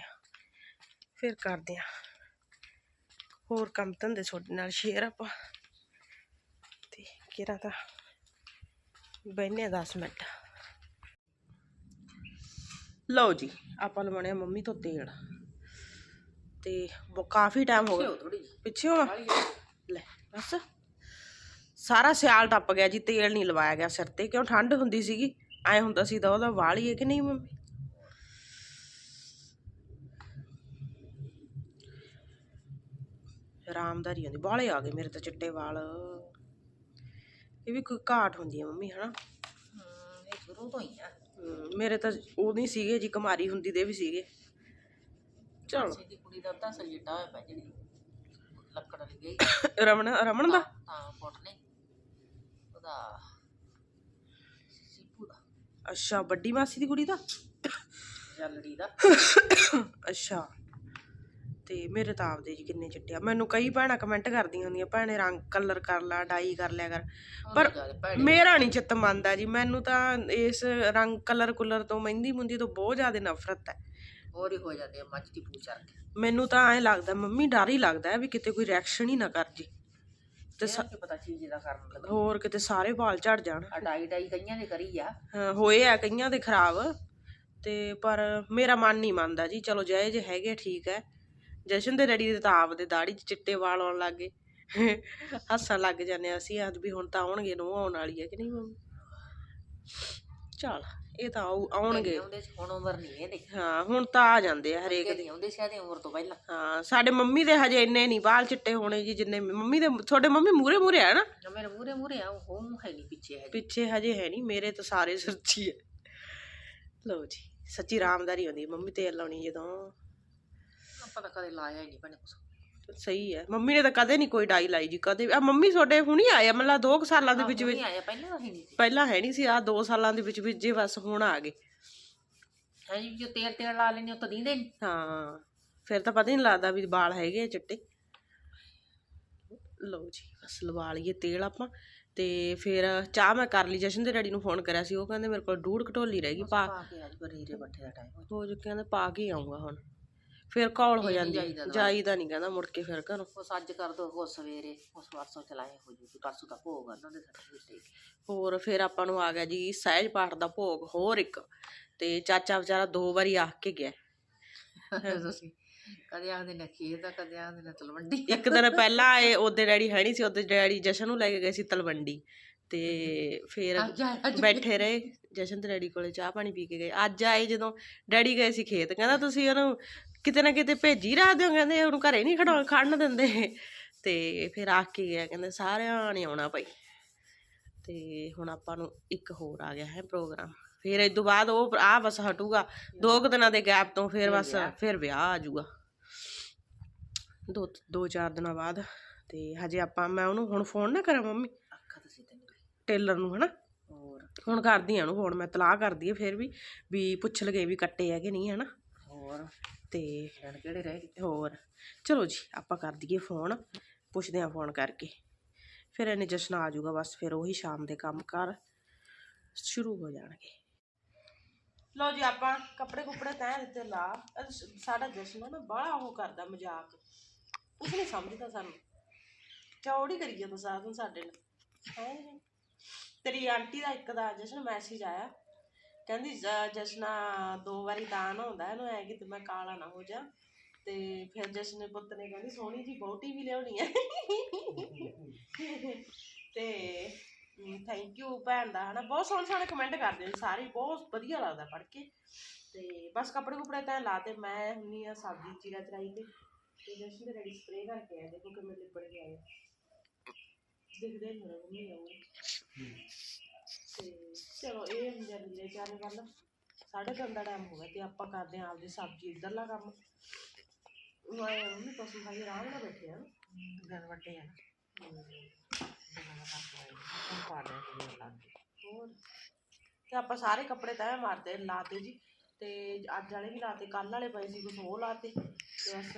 ਫਿਰ ਕਰਦੇ ਆ। ਹੋਰ ਕੰਮ ਧੰਦੇ ਤੁਹਾਡੇ ਨਾਲ ਸ਼ੇਅਰ ਆਪਾਂ। ਤਾਂ ਬੈਨੇ 10 ਮਿੰਟ। ਲਓ ਜੀ ਆਪਾਂ ਲਵਾਉਣੇ ਮੰਮੀ ਤੋਂ ਤੇਲ। ਤੇ ਕਾਫੀ ਟਾਈਮ ਹੋ ਗਿਆ। ਪਿੱਛੇ ਹੋ। ਲੈ ਬਸ ਸਾਰਾ ਸਿਆਲ ਟੱਪ ਗਿਆ ਜੀ ਤੇਲ ਨਹੀਂ ਲਵਾਇਆ ਗਿਆ ਸਿਰ ਤੇ। ਕਿਉਂ ਠੰਡ ਹੁੰਦੀ ਸੀਗੀ? ਐ ਹੁੰਦਾ ਸੀ ਤਾਂ ਉਹਦਾ ਵਾਲ ਹੀ ਹੈ ਕਿ ਨਹੀਂ ਮੰਮੀ? ਆਰਾਮਦਾਰੀ ਹੁੰਦੀ ਬਾਹਲੇ ਆ ਗਏ ਮੇਰੇ ਤਾਂ ਚਿੱਟੇ ਵਾਲ। ਇਹ ਵੀ ਕੋਈ ਘਾਟ ਹੁੰਦੀ ਹੈ ਮੰਮੀ ਹਨਾ? ਹਮ, ਇਹ ਸ਼ੁਰੂ ਤੋਂ ਹੀ ਆ। ਹਮ, ਮੇਰੇ ਤਾਂ ਉਹ ਨਹੀਂ ਸੀਗੇ ਜੀ ਕੁਮਾਰੀ ਹੁੰਦੀ ਦੇ ਵੀ ਸੀਗੇ। ਚਲੋ। ਦੀ ਕੁੜੀ ਦਾ ਤਾਂ ਸਲੇਟਾ ਹੋਇਆ ਪਿਆ ਜਿਹੜੀ ਲੱਕੜ ਲਈ ਗਈ। ਰਮਨ ਰਮਨ ਦਾ? ਤਾਂ ਪੁੱਟ ਨੇ। ਉਹਦਾ ਸੀਪੂ ਦਾ। ਅੱਛਾ ਵੱਡੀ ਮਾਸੀ ਦੀ ਕੁੜੀ ਦਾ? ਜਲੜੀ ਦਾ। ਅੱਛਾ। ਤੇ ਮੇਰੇ ਤਾਂ ਆਪਦੇ ਜੀ ਕਿੰਨੇ ਚਿੱਟੇ ਆ। ਮੈਨੂੰ ਕਈ ਭੈਣਾਂ ਕਮੈਂਟ ਕਰਦੀਆਂ ਹੁੰਦੀਆਂ ਭੈਣੇ ਰੰਗ ਕਲਰ ਕਰ ਲੈ ਡਾਈ ਕਰ ਲਿਆ ਕਰ। ਪਰ ਮੇਰਾ ਨਹੀਂ ਚਿੱਤ ਮੰਨਦਾ ਜੀ। ਮੈਨੂੰ ਤਾਂ ਇਸ ਰੰਗ ਕਲਰ ਕੁਲਰ ਤੋਂ ਮਹਿੰਦੀ ਮੁੰਦੀ ਤੋਂ ਬਹੁਤ ਜ਼ਿਆਦਾ ਨਫ਼ਰਤ ਹੈ। ਹੋਰ ਹੀ ਹੋ ਜਾਂਦੇ ਆ ਮੱਝ ਦੀ ਕੇ। ਮੈਨੂੰ ਤਾਂ ਐਂ ਲੱਗਦਾ ਮੰਮੀ ਡਰ ਹੀ ਲੱਗਦਾ ਵੀ ਕਿਤੇ ਕੋਈ ਰਿਐਕਸ਼ਨ ਹੀ ਨਾ ਕਰ ਜੇ। ਤੇ ਸ- ਕੀ ਪਤਾ ਚੀਜ਼ ਦਾ ਕਰਨ ਲੱਗਾ। ਹੋਰ ਕਿਤੇ ਸਾਰੇ ਵਾਲ ਝੜ ਜਾਣ। ਡਾਈ ਡਾਈ ਕਈਆਂ ਨੇ ਕਰੀ ਆ। ਹਾਂ, ਹੋਏ ਆ ਕਈਆਂ ਦੇ ਖਰਾਬ। ਤੇ ਪਰ ਮੇਰਾ ਮਨ ਨਹੀਂ ਮੰਨਦਾ ਜੀ। ਚਲੋ ਜਾਏ ਜੇ ਹੈਗੇ ਠੀਕ ਹੈ। ਜਸ਼ਨ ਦੇ ਡੈਡੀ ਦੇ ਤਾਂ ਆਪਦੇ ਦਾੜੀ 'ਚ ਚਿੱਟੇ ਵਾਲ ਆਉਣ ਲੱਗ ਗਏ। ਹੱਸਣ ਲੱਗ ਜਾਂਦੇ ਆ ਅਸੀਂ ਅੱਜ ਵੀ ਹੁਣ ਤਾਂ ਆਉਣਗੇ ਨੂੰ ਆਉਣ ਵਾਲੀ ਹੈ ਕਿ ਨਹੀਂ ਮੰਮੀ? ਚਲ ਇਹ ਤਾਂ ਆਉ- ਆਉਣਗੇ। ਆਉਂਦੇ ਸੀ ਹੁਣ ਉਮਰ ਨਹੀਂ ਇਹਦੀ। ਹਾਂ ਹੁਣ ਤਾਂ ਆ ਜਾਂਦੇ ਆ ਹਰੇਕ ਕਦੀ ਆਉਂਦੇ ਸੀ ਆਦੀ ਉਮਰ ਤੋਂ ਪਹਿਲਾਂ। ਹਾਂ ਸਾਡੇ ਮੰਮੀ ਦੇ ਹਜੇ ਇੰਨੇ ਨਹੀਂ ਵਾਲ ਚਿੱਟੇ ਹੋਣੇ ਜੀ ਜਿੰਨੇ ਮੰਮੀ ਦੇ ਤੁਹਾਡੇ ਮੰਮੀ ਮੂਰੇ ਮੂਰੇ ਆ ਨਾ? ਮੇਰੇ ਮੂਰੇ ਮੂਰੇ ਆ ਉਹ ਮੂੰਹ ਹੈ ਨਹੀਂ ਪਿੱਛੇ ਹੈ ਪਿੱਛੇ ਹਜੇ ਹੈ ਨਹੀਂ ਮੇਰੇ ਤਾਂ ਸਾਰੇ ਸੱਚੀ ਹੈ। ਲਓ ਜੀ ਸੱਚੀ ਰਾਮਦਾਰੀ ਹੁੰਦੀ ਮੰਮੀ ਤੇਲ ਲਾਉਣੀ ਜਦੋਂ। ਆਪਾਂ ਤਾਂ ਕਦੇ ਲਾਇਆ ਹੀ ਨਹੀਂ ਭੈਣੇ ਕੁਛ। ਸਹੀ ਹੈ। ਮੰਮੀ ਨੇ ਤਾਂ ਕਦੇ ਨਹੀਂ ਕੋਈ ਡਾਈ ਲਾਈ ਜੀ ਕਦੇ ਆ ਮੰਮੀ ਤੁਹਾਡੇ ਹੁਣੀ ਆਏ ਆ ਮਤਲਬ 2 ਸਾਲਾਂ ਦੇ ਵਿੱਚ ਵਿੱਚ ਨਹੀਂ ਆਇਆ ਪਹਿਲਾਂ ਤਾਂ ਹੀ ਨਹੀਂ ਸੀ। ਪਹਿਲਾਂ ਹੈ ਨਹੀਂ ਸੀ ਆ 2 ਸਾਲਾਂ ਦੇ ਵਿੱਚ ਵਿੱਚ ਜੇ ਬਸ ਹੁਣ ਆ ਗਏ। ਹੈ ਜੀ ਜੋ ਤੇਲ ਤੇਲ ਲਾ ਲੈਨੇ ਉਹ ਤਾਂ ਦੀਂਦੇ ਨਹੀਂ। ਹਾਂ ਫਿਰ ਤਾਂ ਪਤਾ ਹੀ ਨਹੀਂ ਲੱਗਦਾ ਵੀ ਵਾਲ ਹੈਗੇ ਆ ਚਿੱਟੇ। ਲਓ ਜੀ ਬਸ ਲਵਾ ਲਈਏ ਤੇਲ ਆਪਾਂ। ਤੇ ਫਿਰ ਚਾਹ ਮੈਂ ਕਰ ਲਈ ਜਸ਼ਨ ਦੇ ਡੈਡੀ ਨੂੰ ਫੋਨ ਕਰਿਆ ਸੀ ਉਹ ਕਹਿੰਦੇ ਮੇਰੇ ਕੋਲ ਡੂੜ ਘਟੋਲੀ ਰਹਿ ਗਈ ਪਾ ਪਾ ਕੇ ਅੱਜ ਬਰੀਰੇ ਬੱਠੇ ਦਾ ਟਾਈਮ ਹੋ ਜੋ ਕਹਿੰਦੇ ਪਾ ਕੇ ਆਉਂਗਾ ਹੁਣ। ਫਿਰ ਕਾਲ ਹੋ ਜਾਂਦੀ। ਜਾਈਦਾ ਨਹੀਂ ਕਹਿੰਦਾ ਮੁੜ ਕੇ ਫਿਰ ਘਰੋਂ। ਉਹ ਸੱਜ ਕਰ ਦੋ ਉਹ ਸਵੇਰੇ ਉਸ ਪਰਸੋਂ ਚਲਾਏ ਹੋ ਜੂਗੀ ਪਰਸੋਂ ਤੱਕ ਹੋਊਗਾ ਉਹਨਾਂ ਦੇ ਸਰਟੀਫਿਕੇਟ ਹੋਰ ਫਿਰ ਆਪਾਂ ਨੂੰ ਆ ਗਿਆ ਜੀ ਸਹਿਜ ਪਾਠ ਦਾ ਭੋਗ ਹੋਰ ਇੱਕ। ਤੇ ਚਾਚਾ ਵਿਚਾਰਾ ਦੋ ਵਾਰੀ ਆ ਕੇ ਗਿਆ। ਤੁਸੀਂ ਕਦੇ ਆਖਦੇ ਨੇ ਖੀਰ ਦਾ ਕਦੇ ਆਖਦੇ ਨੇ ਤਲਵੰਡੀ। ਇੱਕ ਦਿਨ ਪਹਿਲਾਂ ਆਏ ਉਹਦੇ ਡੈਡੀ ਹੈ ਨਹੀਂ ਸੀ ਉਹਦੇ ਡੈਡੀ ਜਸ਼ਨ ਨੂੰ ਲੈ ਕੇ ਗਏ ਸੀ ਤਲਵੰਡੀ। ਤੇ ਫਿਰ ਬੈਠੇ ਰਹੇ ਜਸ਼ਨ ਤੇ ਡੈਡੀ ਕੋਲੇ ਚਾਹ ਪਾਣੀ ਪੀ ਕੇ ਗਏ। ਅੱਜ ਆਏ ਜਦੋਂ ਡੈਡੀ ਗਏ ਸੀ ਖੇਤ ਕਹਿੰਦਾ ਤੁਸੀਂ ਉਹਨੂੰ ਕਿਤੇ ਨਾ ਕਿਤੇ ਭੇਜੀ ਰੱਖਦੇ ਹੋ ਕਹਿੰਦੇ ਉਹਨੂੰ ਘਰੇ ਨਹੀਂ ਖੜਾ ਖੜਨ ਦਿੰਦੇ। ਤੇ ਫਿਰ ਆ ਕੇ ਗਿਆ ਕਹਿੰਦੇ ਸਾਰਿਆਂ ਨੇ ਆਉਣਾ ਭਾਈ। ਤੇ ਹੁਣ ਆਪਾਂ ਨੂੰ ਇੱਕ ਹੋਰ ਆ ਗਿਆ ਹੈ ਪ੍ਰੋਗਰਾਮ। ਫਿਰ ਇਸ ਤੋਂ ਬਾਅਦ ਉਹ ਆ ਬਸ ਹਟੂਗਾ। ਦੋ ਕੁ ਦਿਨਾਂ ਦੇ ਗੈਪ ਤੋਂ ਫਿਰ ਬਸ ਫਿਰ ਵਿਆਹ ਆ ਜਾਊਗਾ। ਦੋ ਦੋ ਚਾਰ ਦਿਨਾਂ ਬਾਅਦ। ਤੇ ਹਜੇ ਆਪਾਂ ਮੈਂ ਉਹਨੂੰ ਹੁਣ ਫੋਨ ਨਾ ਕਰਾਂ ਮੰਮੀ। ਟੇਲਰ ਨੂੰ ਹਨਾ? ਹੋਰ। ਹੁਣ ਕਰਦੀ ਆ ਉਹਨੂੰ ਫੋਨ ਮੈਂ ਤਲਾਹ ਕਰਦੀ ਆ ਫਿਰ ਵੀ ਵੀ ਪੁੱਛ ਲਗੇ ਵੀ ਕੱਟੇ ਕਿ ਨਹੀਂ ਹਨਾ? ਹੋਰ। ਤੇ ਕਿਹੜੇ ਰਹਿ ਗਏ? ਹੋਰ। ਚਲੋ ਜੀ ਆਪਾਂ ਕਰ ਦਈਏ ਫੋਨ ਪੁੱਛਦੇ ਆ ਫੋਨ ਕਰਕੇ। ਫਿਰ ਇਹਨੇ ਜਸ਼ਨ ਆ ਜਾਊਗਾ ਬਸ ਫਿਰ ਉਹੀ ਸ਼ਾਮ ਦੇ ਕੰਮ ਕਰ ਸ਼ੁਰੂ ਹੋ ਜਾਣਗੇ। ਲਓ ਜੀ ਆਪਾਂ ਕੱਪੜੇ ਕੁਪੜੇ ਤੈਅ ਦਿੱਤੇ ਲਾ। ਸਾਡਾ ਜਸ਼ਨ ਨਾ ਬੜਾ ਉਹ ਕਰਦਾ ਮਜ਼ਾਕ। ਨਹੀਂ ਸਮਝਦਾ ਸਾਨੂੰ। ਚੌੜੀ ਕਰੀ ਜਾਂਦਾ ਸਾਰਾ ਦਿਨ ਸਾਡੇ ਨਾਲ? ਹੈ? ਨੀ? ਤੇਰੀ ਆਂਟੀ ਦਾ ਇੱਕ ਦਾ ਜਸ਼ਨ ਮੈਸੇਜ ਆਇਆ। ਕਹਿੰਦੀ ਜ- ਜਸ਼ਨਾ ਦੋ ਵਾਰੀ ਦਾਨ ਹੁੰਦਾ ਇਹਨੂੰ ਐ ਕਿ ਮੈਂ ਕਾਲਾ ਨਾ ਹੋ ਜਾ। ਤੇ ਫਿਰ ਜਸ਼ਨ ਦੇ ਪੁੱਤ ਨੇ ਕਹਿੰਦੀ ਸੋਹਣੀ ਜੀ ਬਹੁਤੀ ਵੀ ਲਿਆਉਣੀ ਹੈ। ਤੇ ਥੈਂਕ ਯੂ ਭੈਣ ਦਾ ਹਨਾ। ਬਹੁਤ ਸੋਹਣੇ ਸੋਹਣੇ ਕਮੈਂਟ ਕਰਦੇ ਨੇ ਸਾਰੇ ਹੀ, ਬਹੁਤ ਵਧੀਆ ਲੱਗਦਾ ਪੜ੍ਹ ਕੇ। ਤੇ ਬਸ ਕੱਪੜੇ ਕੁਪੜੇ ਤਾਂ ਲਾਤੇ ਮੈਂ ਹੁੰਨੀ ਆ ਸਬਜ਼ੀ ਚੀਰਾ ਚਰਾਈ ਤੇ। ਤੇ ਜਸ਼ਨ ਦੇ ਰੈਡੀ ਸਪਰੇ ਕਰਕੇ ਆਏ ਦੇਖੋ ਕਿਵੇਂ ਲਿਪੜ ਕੇ ਆਏ। ਦਿਖਦੇ ਨਹੀਂ ਰਹੇ ਮੰਮੀ ਆਉਂਗੇ ਤੇ ਚਲੋ ਇਹ ਹੁੰਦੇ ਲੀੜੇ ਚਾਰੇ ਵੱਲ ਸਾਢੇ ਤਿੰਨ ਦਾ ਟਾਈਮ ਹੋ ਗਿਆ ਤੇ ਆਪਾਂ ਕਰਦੇ ਆਂ ਆਪਦੀ ਸਬਜ਼ੀ ਇੱਧਰਲਾ ਕੰਮ। ਮੈਂ ਮੰਮੀ ਪਸ਼ੂ ਖਾਈ ਆਰਾਮ ਨਾਲ ਬੈਠੇ ਆ। ਦਿਨ ਵੱਡੇ ਆ ਹੋਰ? ਤੇ ਆਪਾਂ ਸਾਰੇ ਕੱਪੜੇ ਤੈਅ ਮਾਰਦੇ ਲਾਤੇ ਜੀ। ਤੇ ਅੱਜ ਵਾਲੇ ਵੀ ਲਾਤੇ ਕੱਲ ਵਾਲੇ ਪਏ ਸੀ ਕੁਝ ਉਹ ਲਾਤੇ। ਤੇ ਬਸ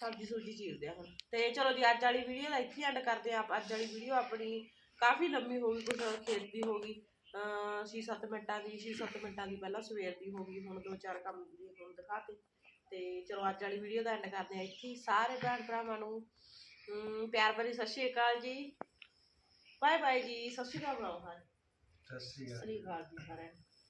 ਸਬਜ਼ੀ ਸੁਬਜ਼ੀ ਚੀਰਦੇ ਆ ਹੁਣ ਤੇ ਚਲੋ ਜੀ ਅੱਜ ਵਾਲੀ ਵੀਡੀਓ ਦਾ ਇੱਥੇ ਐਂਡ ਕਰਦੇ ਆ ਅੱਜ ਵਾਲੀ ਵੀਡੀਓ ਆਪਣੀ ਕਾਫੀ ਲੰਮੀ ਹੋ ਗਈ ਕੁਝ ਖੇਤ ਦੀ ਹੋ ਗਈ। ਅ 6-7 ਮਿੰਟਾਂ ਦੀ 6-7 ਮਿੰਟਾਂ ਦੀ ਪਹਿਲਾਂ ਸਵੇਰ ਦੀ ਹੋ ਗਈ ਹੁਣ ਦੋ ਚਾਰ ਕੰਮ ਦੀ ਹੁਣ ਦਿਖਾਤੇ। ਤੇ ਚਲੋ ਅੱਜ ਵਾਲੀ ਵੀਡੀਓ ਦਾ ਐਂਡ ਕਰਦੇ ਆ ਇੱਥੇ। ਸਾਰੇ ਭੈਣ ਭਰਾਵਾਂ ਨੂੰ ਪਿਆਰ ਭਰੀ ਸਤਿ ਸ਼੍ਰੀ ਅਕਾਲ ਜੀ। ਬਾਏ ਬਾਏ ਜੀ ਸਤਿ ਸ਼੍ਰੀ ਅਕਾਲ ਹਾਂ ਸਤਿ ਸ਼੍ਰੀ ਸਤਿ ਸ਼੍ਰੀ ਅਕਾਲ ਜੀ ਸਾਰਿਆਂ ਨੂੰ।